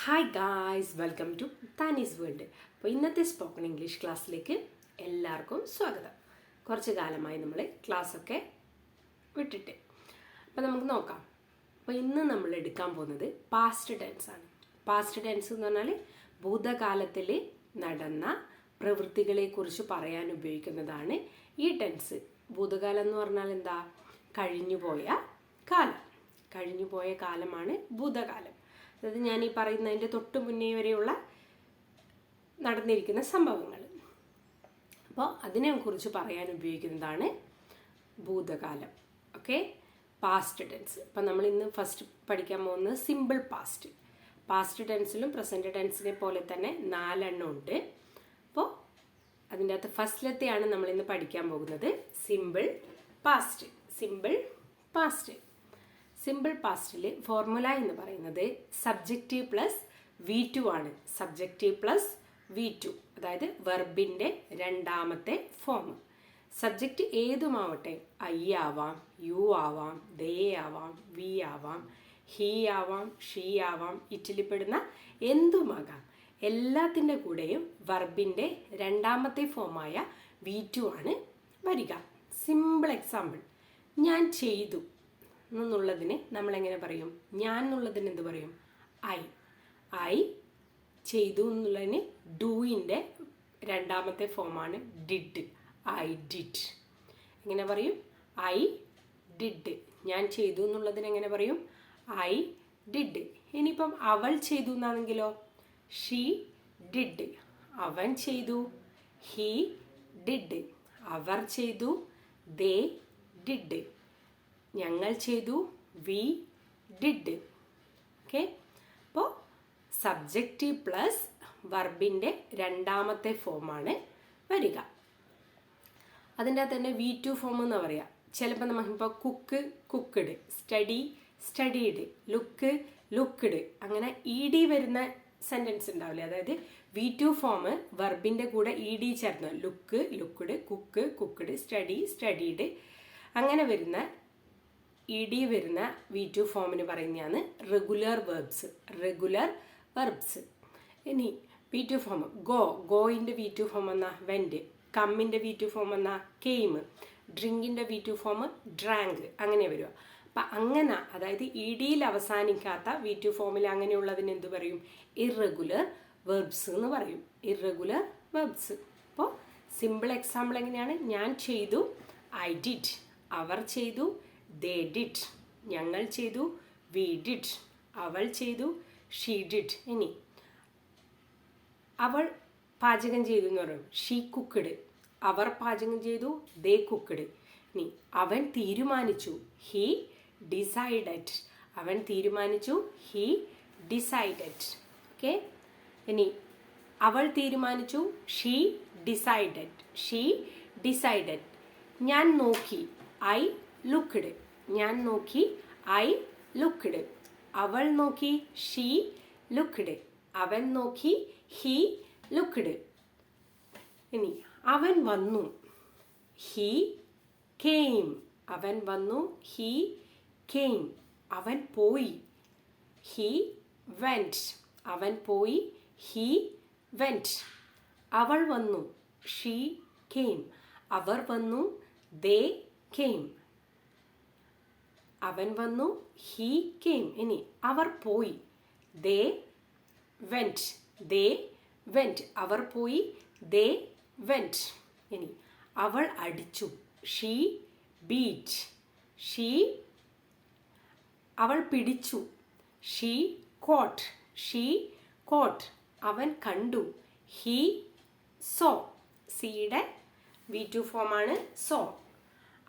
Hi guys welcome to Thanees world അപ്പോൾ ഇന്നത്തെ spoken English ക്ലാസ്സിലേക്ക് എല്ലാവർക്കും സ്വാഗതം. കുറച്ച് കാലമായി നമ്മൾ ക്ലാസ്സൊക്കെ വിട്ടിട്ട്. അപ്പോൾ നമുക്ക് നോക്കാം. അപ്പോൾ ഇന്ന് നമ്മൾ എടുക്കാൻ പോകുന്നത് പാസ്റ്റ് ടെൻസ് ആണ്. പാസ്റ്റ് ടെൻസ് എന്ന് പറഞ്ഞാൽ ഭൂതകാലത്തിൽ നടന്ന പ്രവൃത്തികളെക്കുറിച്ച് പറയാൻ ഉപയോഗിക്കുന്നതാണ് ഈ ടെൻസ് ഭൂതകാലം എന്ന് പറഞ്ഞാൽ എന്താ? കഴിഞ്ഞുപോയ കാലം. കഴിഞ്ഞുപോയ കാലമാണ് ഭൂതകാലം. അതായത് ഞാൻ ഈ പറയുന്നതിന്റെ തൊട്ട് മുന്നേ വരെയുള്ള നടന്നിരിക്കുന്ന സംഭവങ്ങൾ. അപ്പോൾ അതിനെ കുറിച്ച് പറയാൻ ഉപയോഗിക്കുന്നതാണ് ഭൂതകാലം. ഓക്കെ? പാസ്റ്റ് ടെൻസ് അപ്പം നമ്മൾ ഇന്ന് ഫസ്റ്റ് പഠിക്കാൻ പോകുന്നത് സിമ്പിൾ പാസ്റ്റ് പാസ്റ്റ് ടെൻസിലും പ്രസന്റ് ടെൻസിനെ പോലെ തന്നെ നാലെണ്ണം ഉണ്ട്. അപ്പോൾ അതിന്റെ അകത്ത് ഫസ്റ്റിലത്തെയാണ് നമ്മൾ ഇന്ന് പഠിക്കാൻ പോകുന്നത്. Simple past simple past simple പാസ്റ്റിൽ formula എന്ന് പറയുന്നത് സബ്ജക്റ്റീവ് പ്ലസ് വി ടു ആണ്. സബ്ജക്റ്റീവ് പ്ലസ് വി ടു അതായത് വെർബിന്റെ രണ്ടാമത്തെ ഫോം. സബ്ജക്റ്റ് ഏതുമാവട്ടെ ഐ ആവാം യു ആവാം ദേ ആവാം വി ആവാം ഹീ ആവാം ഷീ ആവാം ഇറ്റിലിപ്പെടുന്ന എന്തുമാകാം എല്ലാത്തിന്റെ കൂടെയും വെർബിന്റെ രണ്ടാമത്തെ ഫോമായ വി ടു ആണ് വരിക. സിമ്പിൾ എക്സാമ്പിൾ ഞാൻ ചെയ്തു. എന്നുള്ളതിന് നമ്മൾ എങ്ങനെ പറയും? ഞാൻ എന്നുള്ളതിന് എന്ത് പറയും? ഐ ഐ ചെയ്തു എന്നുള്ളതിന് ഡൂയിന്റെ രണ്ടാമത്തെ ഫോമാണ് ഡിഡ് ഐ ഡിഡ് എങ്ങനെ പറയും? ഐ ഡിഡ് ഞാൻ ചെയ്തു എന്നുള്ളതിന് എങ്ങനെ പറയും? ഐ ഡിഡ് ഇനിയിപ്പം അവൾ ചെയ്തു എന്നാണെങ്കിലോ? ഷീ ഡിഡ് അവൻ ചെയ്തു. ഹീ ഡിഡ് അവർ ചെയ്തു. ദേ ഡിഡ് ഞങ്ങൾ ചെയ്തു. വി ഡിഡ് ഓക്കെ അപ്പോൾ സബ്ജക്റ്റീവ് പ്ലസ് വർബിന്റെ രണ്ടാമത്തെ ഫോമാണ് വരിക. അതിന്റെ അകത്ത് തന്നെ വി ടു ഫോം എന്ന് പറയാം. ചിലപ്പോൾ നമുക്കിപ്പോൾ cook cooked study studied look looked അങ്ങനെ ഇ ഡി വരുന്ന സെന്റൻസ് ഉണ്ടാവില്ലേ? അതായത് വി ടു ഫോം വെർബിന്റെ കൂടെ ഇ ഡി ചേർന്ന് look looked cook cooked study studied അങ്ങനെ വരുന്ന ഇ ഡി വരുന്ന വി ടു ഫോമിന് പറയുന്നതാണ് റെഗുലർ വെർബ്സ് റെഗുലർ വെർബ്സ് ഇനി വി ടു ഫോം ഗോ ഗോയിന്റെ വി ടു ഫോം എന്ന വെന്റ് കമ്മിന്റെ വി ടു ഫോം എന്ന കെയിം ഡ്രിങ്കിന്റെ വി ടു ഫോം ഡ്രാങ്ക് അങ്ങനെ വരിക. അപ്പം അങ്ങനെ അതായത് ഇ ഡിയിൽ അവസാനിക്കാത്ത വി ടു ഫോമിൽ അങ്ങനെയുള്ളതിന് എന്ത് പറയും? ഇറഗുലർ വെർബ്സ് എന്ന് പറയും. ഇറഗുലർ വെർബ്സ് അപ്പോൾ സിമ്പിൾ എക്സാമ്പിൾ എങ്ങനെയാണ്? ഞാൻ ചെയ്തു ഐ ഡിഡ് അവർ ചെയ്തു ദേ ഡിഡ് ഞങ്ങൾ ചെയ്തു. വി ഡിഡ് അവൾ ചെയ്തു. ഷീ ഡിഡ് ഇനി. അവൾ പാചകം ചെയ്തു എന്ന് പറയും. ഷീ കുക്കഡ് അവർ പാചകം ചെയ്തു. ദേ കുക്കഡ് ഇനി അവൻ തീരുമാനിച്ചു. ഹീ ഡിസൈഡഡ് അവൻ തീരുമാനിച്ചു. ഹീ ഡിസൈഡഡ് ഓക്കെ ഇനി അവൾ തീരുമാനിച്ചു. ഷീ ഡിസൈഡഡ് ഷീ ഡിസൈഡഡ് ഞാൻ നോക്കി. ഐ ലുക്ക്ഡ് ഞാൻ നോക്കി ഐ ലുക്ക്ഡ് അവൾ നോക്കി ഷീ ലുക്ക്ഡ് അവൻ നോക്കി ഹീ ലുക്ക്ഡ് ഇനി അവൻ വന്നു. ഹീ കെയിം അവൻ വന്നു ഹീ കെയിം അവൻ പോയി. ഹീ വെന്റ് അവൻ പോയി ഹീ വെന്റ് അവൾ വന്നു ഷീ കെയിം അവർ വന്നു ദേ കെയിം അവൻ വന്നു. ഹീ കെയിം ഇനി അവർ പോയി. ദേ വെന്റ് ദേ വെന്റ് അവർ പോയി. ദേ വെന്റ് ഇനി അവൾ അടിച്ചു. ഷീ ബീറ്റ് ഷീ അവൾ പിടിച്ചു. ഷീ കോട്ട് ഷീ കോട്ട് അവൻ കണ്ടു. ഹീ സോ സിയുടെ വി ടു ഫോമാണ് സോ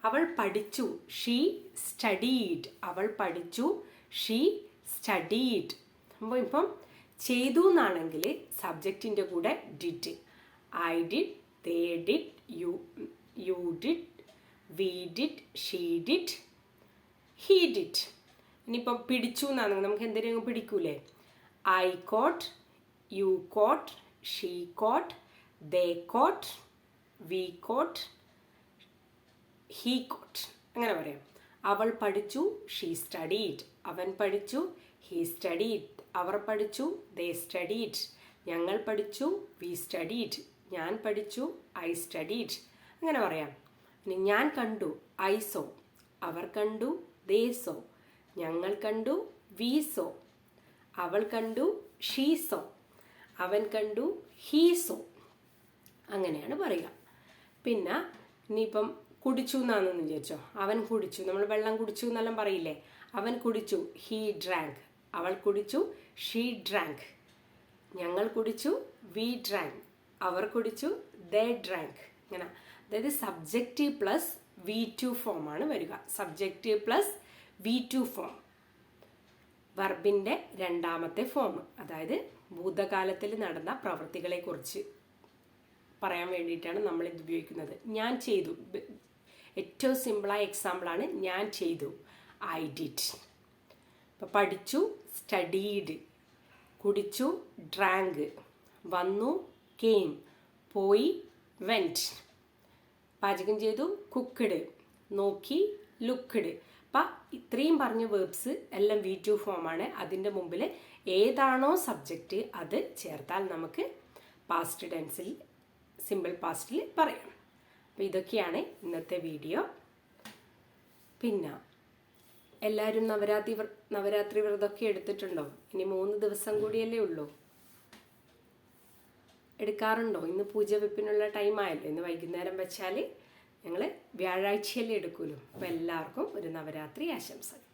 അവൾ പഠിച്ചു. ഷീ സ്റ്റഡീഡ് അവൾ പഠിച്ചു. ഷീ സ്റ്റഡീഡ് അപ്പോൾ ഇപ്പം ചെയ്തു എന്നാണെങ്കിൽ സബ്ജക്റ്റിന്റെ കൂടെ did I did they did you you did we did she did he did ഇനിയിപ്പം പിടിച്ചു എന്നാണെങ്കിൽ നമുക്ക് എന്തെങ്കിലും പിടിക്കൂലേ? I caught you caught she caught they caught we caught he caught അങ്ങനെ പറയാം. അവൾ പഠിച്ചു ഷീ സ്റ്റഡീഡ് അവൻ പഠിച്ചു ഹീ സ്റ്റഡീഡ് അവർ പഠിച്ചു ദേ സ്റ്റഡീഡ് ഞങ്ങൾ പഠിച്ചു വി സ്റ്റഡീഡ് ഞാൻ പഠിച്ചു ഐ സ്റ്റഡീഡ് അങ്ങനെ പറയാം. ഇനി ഞാൻ കണ്ടു ഐ സോ അവർ കണ്ടു ദേ സോ ഞങ്ങൾ കണ്ടു വി സോ അവൾ കണ്ടു ഷീ സോ അവൻ കണ്ടു ഹീ സോ അങ്ങനെയാണ് പറയുക. പിന്നെ ഇനിയിപ്പം കുടിച്ചു എന്നാണെന്ന് വിചാരിച്ചോ? അവൻ കുടിച്ചു. നമ്മൾ വെള്ളം കുടിച്ചു എന്നെല്ലാം പറയില്ലേ? അവൻ കുടിച്ചു. ഹീ ഡ്രാങ്ക് അവൾ കുടിച്ചു. ഷീ ഡ്രാങ്ക് ഞങ്ങൾ കുടിച്ചു. വി ഡ്രാങ്ക് അവർ കുടിച്ചു. ദേ ഡ്രാങ്ക് ഇങ്ങനെ. അതായത് subjective plus V two form ആണ് വരിക. Subjective plus V two form വർബിന്റെ രണ്ടാമത്തെ ഫോം അതായത് ഭൂതകാലത്തിൽ നടന്ന പ്രവൃത്തികളെക്കുറിച്ച് പറയാൻ വേണ്ടിയിട്ടാണ് നമ്മൾ ഇത് ഉപയോഗിക്കുന്നത്. ഞാൻ ചെയ്തു. ഏറ്റവും സിമ്പിളായ എക്സാമ്പിളാണ് ഞാൻ ചെയ്തു. ഐ ഡിറ്റ് അപ്പോൾ പഠിച്ചു സ്റ്റഡീഡ് കുടിച്ചു ഡ്രാങ്ക് വന്നു കെയിം പോയി വെന്റ് പാചകം ചെയ്തു കുക്ക്ഡ് നോക്കി ലുക്ക്ഡ് അപ്പം ഇത്രയും പറഞ്ഞ വേർബ്സ് എല്ലാം വി ടു ഫോമാണ് അതിന്റെ മുമ്പിൽ ഏതാണോ സബ്ജക്റ്റ് അത് ചേർത്താൽ നമുക്ക് പാസ്റ്റ് ടെൻസിൽ സിമ്പിൾ പാസ്റ്റിൽ പറയാം. അപ്പോൾ ഇതൊക്കെയാണ് ഇന്നത്തെ വീഡിയോ. പിന്നെ എല്ലാവരും നവരാത്രി വ്ര- നവരാത്രി വ്രതമൊക്കെ എടുത്തിട്ടുണ്ടോ? ഇനി മൂന്ന് ദിവസം കൂടിയല്ലേ ഉള്ളൂ. എടുക്കാറുണ്ടോ? ഇന്ന് പൂജ വെപ്പിനുള്ള ടൈം ആയല്ലോ. ഇന്ന് വൈകുന്നേരം വെച്ചാൽ ഞങ്ങൾ വ്യാഴാഴ്ചയല്ലേ എടുക്കുമല്ലോ അപ്പോൾ എല്ലാവർക്കും ഒരു നവരാത്രി ആശംസകൾ.